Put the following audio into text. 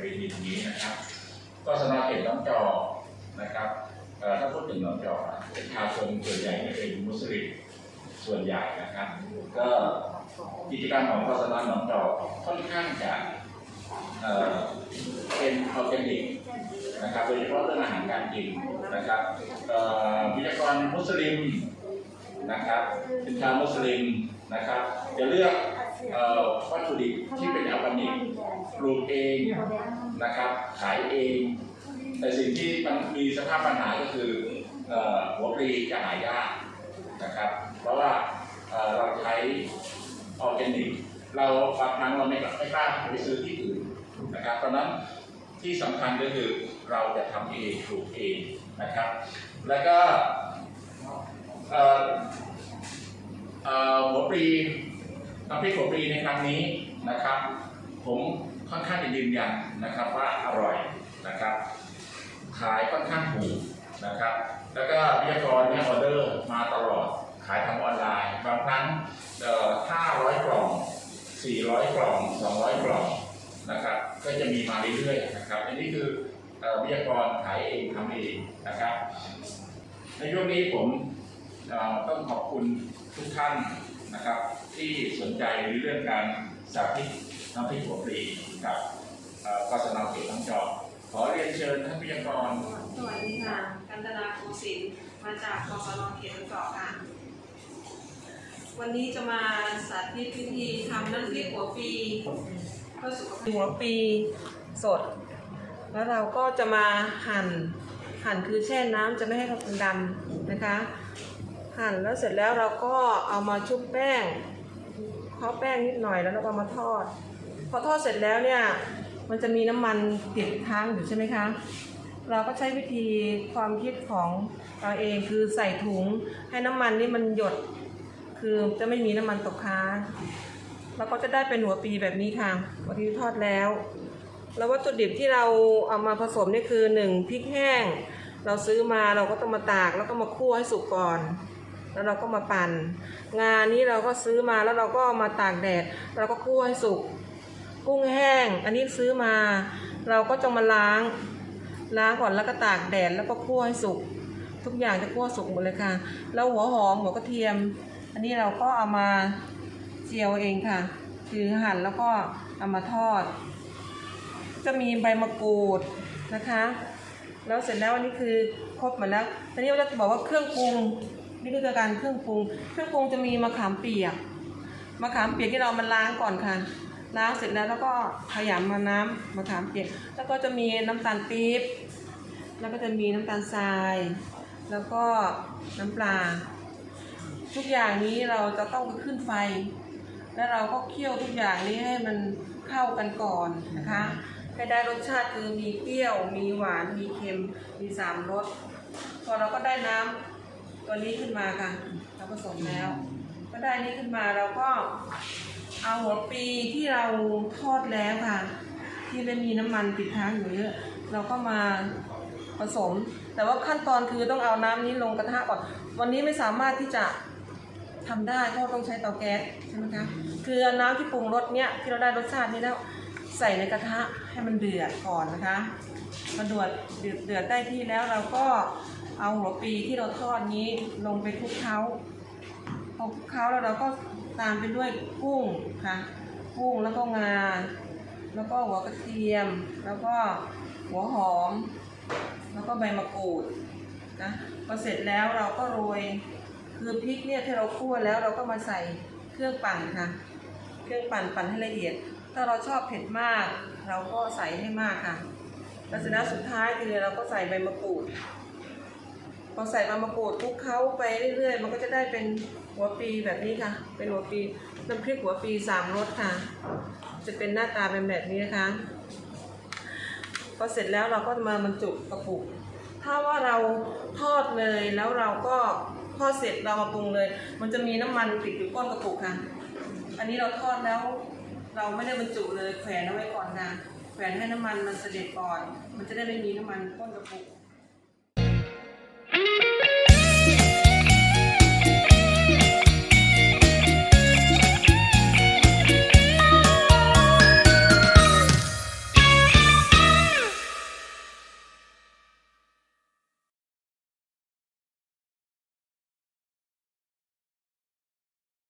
เวทีตรงนี้นะครับ ก็สำหรับเขตน้องจอกนะครับถ้าพูดถึงน้องจอกประชาชนส่วนใหญ่เนี่เป็นมุสลิมส่วนใหญ่นะครับ ก็กิจกรรมของกศนหนองจอกค่อนข้างจะเป็นออร์แกนิกนะครับโดยเฉพาะเรื่องอาหารการกินนะครับวิทยากรมุสลิมนะครับเป็นชาวมุสลิมนะครับ จะเลือก เอ่อวัตถุดิบที่เป็นออร์แกนิกปลูกเองนะครับขายเอง แต่สิ่งที่มันมีสภาพปัญหาก็คืออหัวปลีจะหายากนะครับ เพราะว่าเราใช้ออร์แกนิกเราบางครั้งเราไม่ไม่กล้าไปซื้อที่อื่นนะครับตอนนั้นที่สำคัญก็คือเราจะทำเองปลูกเองนะครับ แล้วก็หัวปลี น้ำพริกหัวปลีในครั้งนี้นะครับ ผมค่อนข้างจะยืนยันนะครับว่าอร่อยนะครับ ขายค่อนข้างถูกนะครับ แล้วก็วิทยากรเนี่ยออเดอร์มาตลอดขายทางออนไลน์ บางครั้งเอ่อ500กล่อง400กล่อง200กล่องนะครับ ก็จะมีมาเรื่อยๆนะครับอันนี้คือวิทยากรขายเองทำเองนะครับ ในช่วงนี้ผมต้องขอบคุณทุกท่าน นะครับ ที่สนใจในเรื่องการสาธิตน้ำพริกหัวปลีกับเอ่อกศนเขตทั้งจอขอเรียนเชิญท่านวิทยากรสวัสดีค่ะกันตนาโกสินทร์มาจากกศนเขตเกาะค่ะ วันนี้จะมาสาธิตวิธีทำน้ำพริกหัวปีเพื่อสุขภาพหัวปีสด แล้วเราก็จะมาหั่นหั่นคือแช่น้ำจะไม่ให้เขาเป็นดำนะคะ หั่นแล้วเสร็จแล้วเราก็เอามาชุบแป้งเคาะแป้งนิดหน่อยแล้วเราก็มาทอด พอทอดเสร็จแล้วเนี่ยมันจะมีน้ำมันติดค้างอยู่ใช่ไหมคะ เราก็ใช้วิธีความคิดของเราเองคือใส่ถุงให้น้ำมันนี่มันหยด คือจะไม่มีน้ำมันตกค้างแล้วก็จะได้เป็นหัวปีแบบนี้ค่ะวันที่ทอดแล้ว แล้ววัตถุดิบที่เราเอามาผสมนี่คือหนึ่งพริกแห้ง เราซื้อมาเราก็ต้องมาตากแล้วก็มาคั่วให้สุกก่อน แล้วเราก็มาปั่น งานนี้เราก็ซื้อมาแล้วเราก็มาตากแดด เราก็คั่วให้สุก กุ้งแห้ง อันนี้ซื้อมา เราก็จะมาล้าง ล้างก่อนแล้วก็ตากแดดแล้วก็คั่วให้สุก ทุกอย่างจะคั่วสุกหมดเลยค่ะ แล้วหัวหอมหัวกระเทียม อันนี้เราก็เอามาเจียวเองค่ะ คือหั่นแล้วก็เอามาทอด จะมีใบมะกรูดนะคะ แล้วเสร็จแล้วอันนี้คือครบหมดแล้ว ตอนนี้เราจะบอกว่าเครื่องปรุง นี่คือการเครื่องปรุง เครื่องปรุงจะมีมะขามเปียก มะขามเปียกที่เรามาล้างก่อนค่ะ ล้างเสร็จแล้วแล้วก็ขยำมาน้ำมะขามเปียก แล้วก็จะมีน้ำตาลปี๊บ แล้วก็จะมีน้ำตาลทราย แล้วก็น้ำปลา ทุกอย่างนี้เราจะต้องขึ้นไฟ แล้วเราก็เคี่ยวทุกอย่างนี้ให้มันเข้ากันก่อนนะคะให้ได้รสชาติคือมีเปรี้ยว มีหวาน มีเค็ม มีสามรส พอเราก็ได้น้ำ ตัวนี้ขึ้นมาค่ะเราผสมแล้ว ก็ได้นี้ขึ้นมาเราก็เอาหัวปีที่เราทอดแล้วค่ะ ที่ไม่มีน้ำมันติดค้างอยู่เยอะเราก็มาผสม แต่ว่าขั้นตอนคือต้องเอาน้ำนี้ลงกระทะก่อน วันนี้ไม่สามารถที่จะทำได้เพราะต้องใช้เตาแก๊สใช่ไหมคะคือเอน้ำที่ปรุงรสเนี้ยที่เราได้รสชาตินี้แล้วใส่ในกระทะให้มันเดือดก่อนนะคะมาดือดเดือดเดือดได้ที่แล้วเราก็ เอาหัวปีที่เราทอดนี้ลงไปคลุกเคล้าพอคลุกเคล้าแล้วเราก็ตามไปด้วยกุ้งค่ะ กุ้งแล้วก็งา แล้วก็หัวกระเทียม แล้วก็หัวหอม แล้วก็ใบมะกรูดนะพอเสร็จแล้วเราก็โรยคือพริกเนี่ยที่เราคั่วแล้วเราก็มาใส่เครื่องปั่นค่ะ เครื่องปั่นปั่นให้ละเอียด ถ้าเราชอบเผ็ดมาก เราก็ใส่ให้มากค่ะแล้วเสร็จแล้วสุดท้ายคือเราก็ใส่ใบมะกรูด อใส่ใบมะกรูดคลุกเคล้าไปเรื่อยๆ มันก็จะได้เป็นหัวปีแบบนี้ค่ะ เป็นหัวปีน้ำพริกหัวปีสามรสค่ะ จะเป็นหน้าตาเป็นแบบนี้นะคะพอเสร็จแล้วเราก็มาบรรจุกระปุก ถ้าว่าเราทอดเลยแล้วเราก็ทอดเสร็จเรามาปรุงเลย มันจะมีน้ำมันติดอยู่ก้นกระปุกค่ะ อันนี้เราทอดแล้ว เราไม่ได้บรรจุเลยแขวนเอาไว้ก่อนค่ะแขวนให้น้ำมันมันเสด็จก่อน มันจะได้ไม่มีน้ำมันก้นกระปุก